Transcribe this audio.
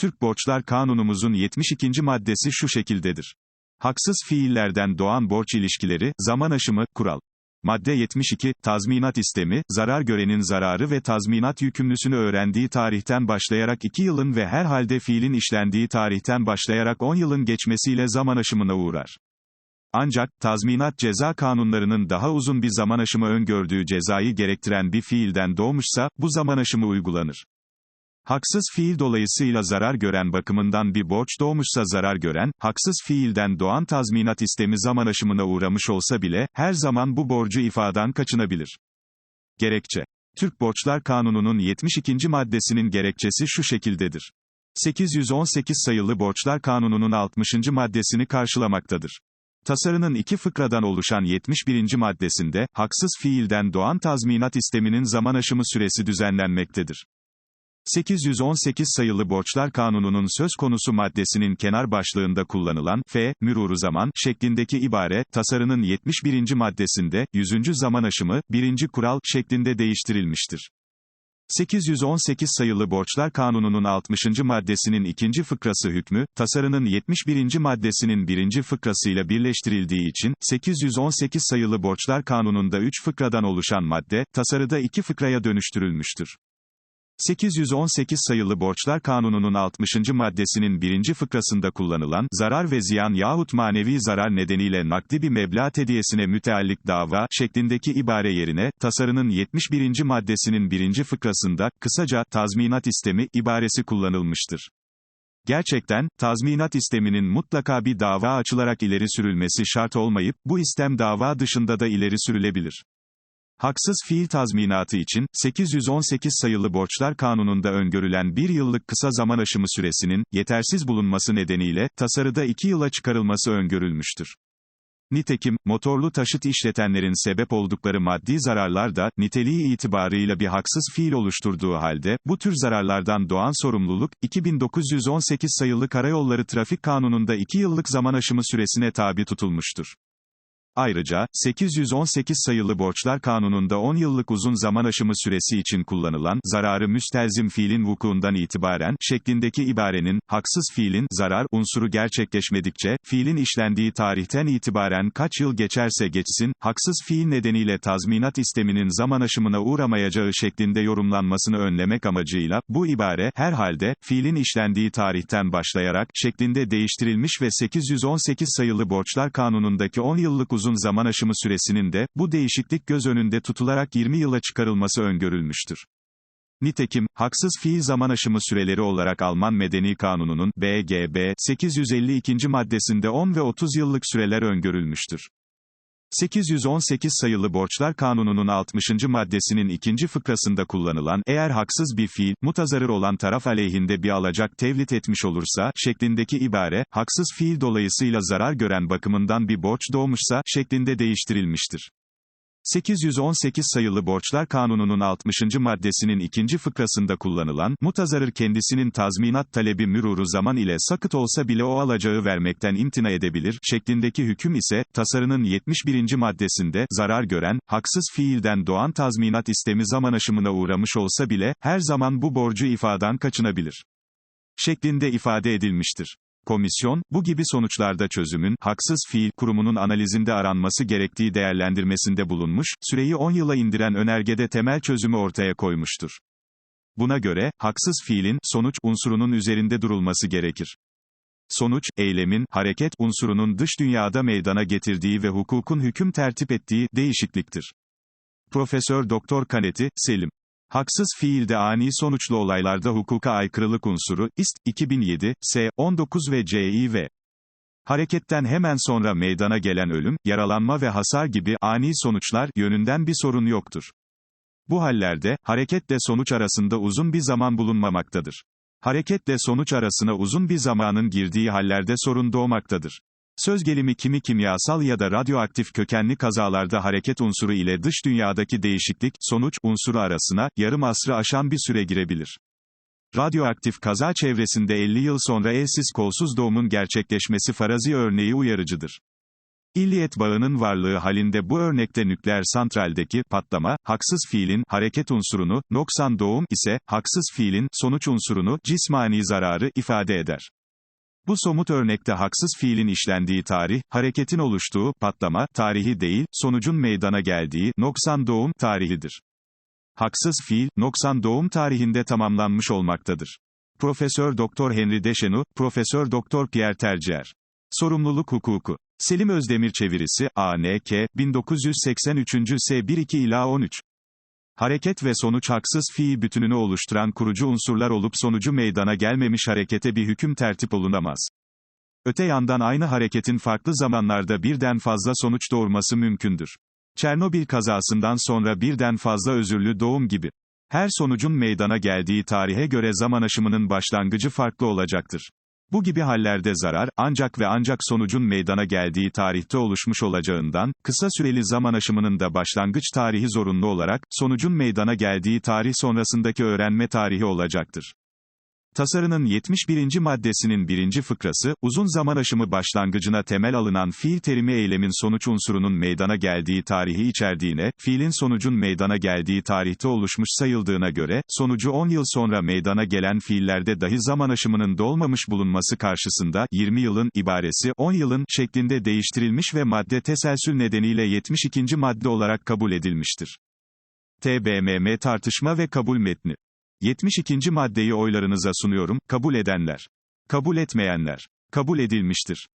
Türk Borçlar Kanunumuzun 72. maddesi şu şekildedir. Haksız fiillerden doğan borç ilişkileri, zaman aşımı, kural. Madde 72, tazminat istemi, zarar görenin zararı ve tazminat yükümlüsünü öğrendiği tarihten başlayarak 2 yılın ve herhalde fiilin işlendiği tarihten başlayarak 10 yılın geçmesiyle zaman aşımına uğrar. Ancak, tazminat ceza kanunlarının daha uzun bir zaman aşımı öngördüğü cezayı gerektiren bir fiilden doğmuşsa, bu zaman aşımı uygulanır. Haksız fiil dolayısıyla zarar gören bakımından bir borç doğmuşsa zarar gören, haksız fiilden doğan tazminat istemi zaman aşımına uğramış olsa bile, her zaman bu borcu ifadan kaçınabilir. Gerekçe. Türk Borçlar Kanunu'nun 72. maddesinin gerekçesi şu şekildedir. 818 sayılı Borçlar Kanunu'nun 60. maddesini karşılamaktadır. Tasarının iki fıkradan oluşan 71. maddesinde, haksız fiilden doğan tazminat isteminin zaman aşımı süresi düzenlenmektedir. 818 sayılı Borçlar Kanunu'nun söz konusu maddesinin kenar başlığında kullanılan, f, müruru zaman, şeklindeki ibare, tasarının 71. maddesinde, 100. zaman aşımı, 1. kural, şeklinde değiştirilmiştir. 818 sayılı Borçlar Kanunu'nun 60. maddesinin ikinci fıkrası hükmü, tasarının 71. maddesinin birinci fıkrasıyla birleştirildiği için, 818 sayılı Borçlar Kanunu'nda 3 fıkradan oluşan madde, tasarıda 2 fıkraya dönüştürülmüştür. 818 sayılı Borçlar Kanunu'nun 60. maddesinin birinci fıkrasında kullanılan, zarar ve ziyan yahut manevi zarar nedeniyle nakdi bir meblağ tediyesine müteallik dava, şeklindeki ibare yerine, tasarının 71. maddesinin birinci fıkrasında, kısaca, tazminat istemi, ibaresi kullanılmıştır. Gerçekten, tazminat isteminin mutlaka bir dava açılarak ileri sürülmesi şart olmayıp, bu istem dava dışında da ileri sürülebilir. Haksız fiil tazminatı için, 818 sayılı Borçlar Kanunu'nda öngörülen bir yıllık kısa zaman aşımı süresinin, yetersiz bulunması nedeniyle, tasarıda 2 yıla çıkarılması öngörülmüştür. Nitekim, motorlu taşıt işletenlerin sebep oldukları maddi zararlar da, niteliği itibarıyla bir haksız fiil oluşturduğu halde, bu tür zararlardan doğan sorumluluk, 2918 sayılı Karayolları Trafik Kanunu'nda 2 yıllık zaman aşımı süresine tabi tutulmuştur. Ayrıca, 818 sayılı Borçlar Kanunu'nda 10 yıllık uzun zaman aşımı süresi için kullanılan, zararı müstelzim fiilin vukuundan itibaren, şeklindeki ibarenin, haksız fiilin, zarar, unsuru gerçekleşmedikçe, fiilin işlendiği tarihten itibaren kaç yıl geçerse geçsin, haksız fiil nedeniyle tazminat isteminin zaman aşımına uğramayacağı şeklinde yorumlanmasını önlemek amacıyla, bu ibare, herhalde, fiilin işlendiği tarihten başlayarak, şeklinde değiştirilmiş ve 818 sayılı Borçlar Kanunu'ndaki 10 yıllık uzun zaman aşımı süresinin de, bu değişiklik göz önünde tutularak 20 yıla çıkarılması öngörülmüştür. Nitekim, haksız fiil zaman aşımı süreleri olarak Alman Medeni Kanunu'nun, BGB, 852. maddesinde 10 ve 30 yıllık süreler öngörülmüştür. 818 sayılı Borçlar Kanunu'nun 60. maddesinin ikinci fıkrasında kullanılan, eğer haksız bir fiil, mutazarır olan taraf aleyhinde bir alacak tevlit etmiş olursa, şeklindeki ibare, haksız fiil dolayısıyla zarar gören bakımından bir borç doğmuşsa, şeklinde değiştirilmiştir. 818 sayılı Borçlar Kanunu'nun 60. maddesinin ikinci fıkrasında kullanılan, mutazarır kendisinin tazminat talebi müruru zaman ile sakıt olsa bile o alacağı vermekten imtina edebilir, şeklindeki hüküm ise, tasarının 71. maddesinde, zarar gören, haksız fiilden doğan tazminat istemi zaman aşımına uğramış olsa bile, her zaman bu borcu ifadan kaçınabilir. Şeklinde ifade edilmiştir. Komisyon, bu gibi sonuçlarda çözümün, haksız fiil, kurumunun analizinde aranması gerektiği değerlendirmesinde bulunmuş, süreyi 10 yıla indiren önergede temel çözümü ortaya koymuştur. Buna göre, haksız fiilin, sonuç, unsurunun üzerinde durulması gerekir. Sonuç, eylemin, hareket, unsurunun dış dünyada meydana getirdiği ve hukukun hüküm tertip ettiği, değişikliktir. Profesör Doktor Kaneti, Selim Haksız fiilde ani sonuçlu olaylarda hukuka aykırılık unsuru, ist, 2007, S, 19 ve CİV. Hareketten hemen sonra meydana gelen ölüm, yaralanma ve hasar gibi ani sonuçlar yönünden bir sorun yoktur. Bu hallerde, hareketle sonuç arasında uzun bir zaman bulunmamaktadır. Hareketle sonuç arasına uzun bir zamanın girdiği hallerde sorun doğmaktadır. Söz gelimi kimi kimyasal ya da radyoaktif kökenli kazalarda hareket unsuru ile dış dünyadaki değişiklik, sonuç, unsuru arasına, yarım asrı aşan bir süre girebilir. Radyoaktif kaza çevresinde 50 yıl sonra elsiz kolsuz doğumun gerçekleşmesi farazi örneği uyarıcıdır. İlliyet bağının varlığı halinde bu örnekte nükleer santraldeki patlama, haksız fiilin hareket unsurunu, noksan doğum ise haksız fiilin sonuç unsurunu, cismani zararı ifade eder. Bu somut örnekte haksız fiilin işlendiği tarih, hareketin oluştuğu patlama tarihi değil, sonucun meydana geldiği noksan doğum tarihidir. Haksız fiil, noksan doğum tarihinde tamamlanmış olmaktadır. Profesör Doktor Henry Deschenu, Profesör Doktor Pierre Tercier. Sorumluluk hukuku. Selim Özdemir çevirisi, A.N.K. 1983. S12 ila 13. Hareket ve sonuç haksız fiil bütününü oluşturan kurucu unsurlar olup sonucu meydana gelmemiş harekete bir hüküm tertip olunamaz. Öte yandan aynı hareketin farklı zamanlarda birden fazla sonuç doğurması mümkündür. Çernobil kazasından sonra birden fazla özürlü doğum gibi. Her sonucun meydana geldiği tarihe göre zaman aşımının başlangıcı farklı olacaktır. Bu gibi hallerde zarar, ancak ve ancak sonucun meydana geldiği tarihte oluşmuş olacağından, kısa süreli zaman aşımının da başlangıç tarihi zorunlu olarak, sonucun meydana geldiği tarih sonrasındaki öğrenme tarihi olacaktır. Tasarının 71. maddesinin birinci fıkrası, uzun zaman aşımı başlangıcına temel alınan fiil terimi eylemin sonuç unsurunun meydana geldiği tarihi içerdiğine, fiilin sonucun meydana geldiği tarihte oluşmuş sayıldığına göre, sonucu 10 yıl sonra meydana gelen fiillerde dahi zaman aşımının dolmamış bulunması karşısında, 20 yılın ibaresi, 10 yılın şeklinde değiştirilmiş ve madde teselsül nedeniyle 72. madde olarak kabul edilmiştir. TBMM tartışma ve kabul metni 72. maddeyi oylarınıza sunuyorum, kabul edenler. Kabul etmeyenler. Kabul edilmiştir.